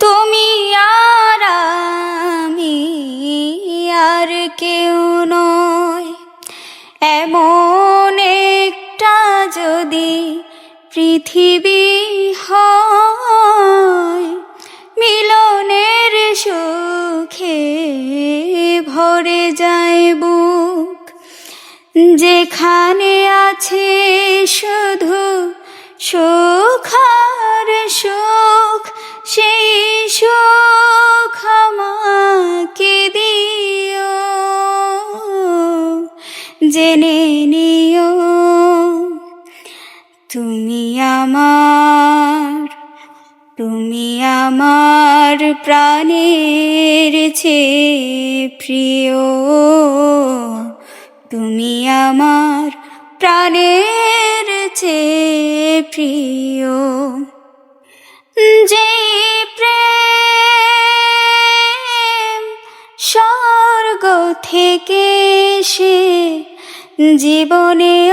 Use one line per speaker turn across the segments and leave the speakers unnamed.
তুমি আর আমি আর কেউ নয় এমন একটা যদি পৃথিবী হয়, মিলনের সুখে ভরে যায় বুক। যেখানে আছে আমার, তুমি আমার প্রাণের চেয়ে প্রিয়। তুমি আমার প্রাণের চেয়ে প্রিয়। যে প্রেম স্বর্গ থেকে সে জীবনে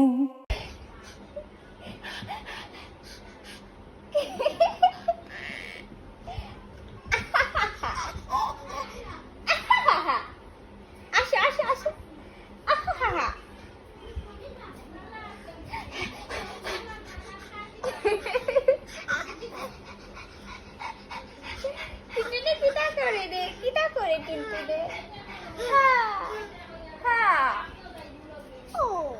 れてるけど。はあ。はあ。おう。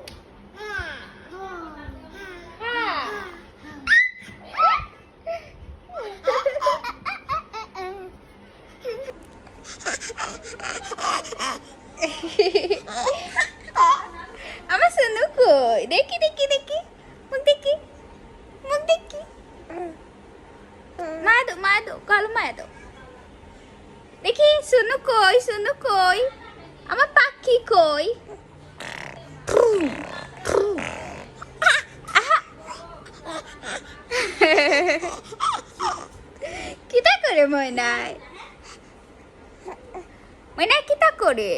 Ama sunuk ko. Deki deki deki. Mundeki. Mundeki. Madu madu. Kalau madu. দেখি সুনু কই সুনু কই? আমার পাখি কই। কিতা করে ময়নায় ময়নায় কিতা করে?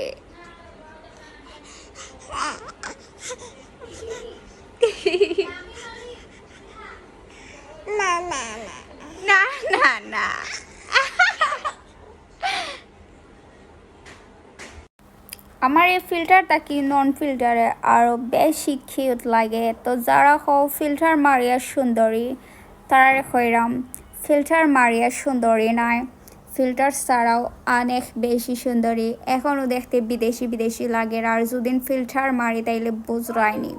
না না না না না না।
আমার এই ফিল্টারটা কি নন ফিল্টারে আরও বেশি কিউট লাগে। তো যারা হও ফিল্টার মারিয়া সুন্দরী তারা হইরাম ফিল্টার মারিয়া সুন্দরী নাই। ফিল্টার ছাড়াও অনেক বেশি সুন্দরী এখনও দেখতে বিদেশি বিদেশি লাগে আর যদি ফিল্টার মারি তাইলে বুঝরায়নি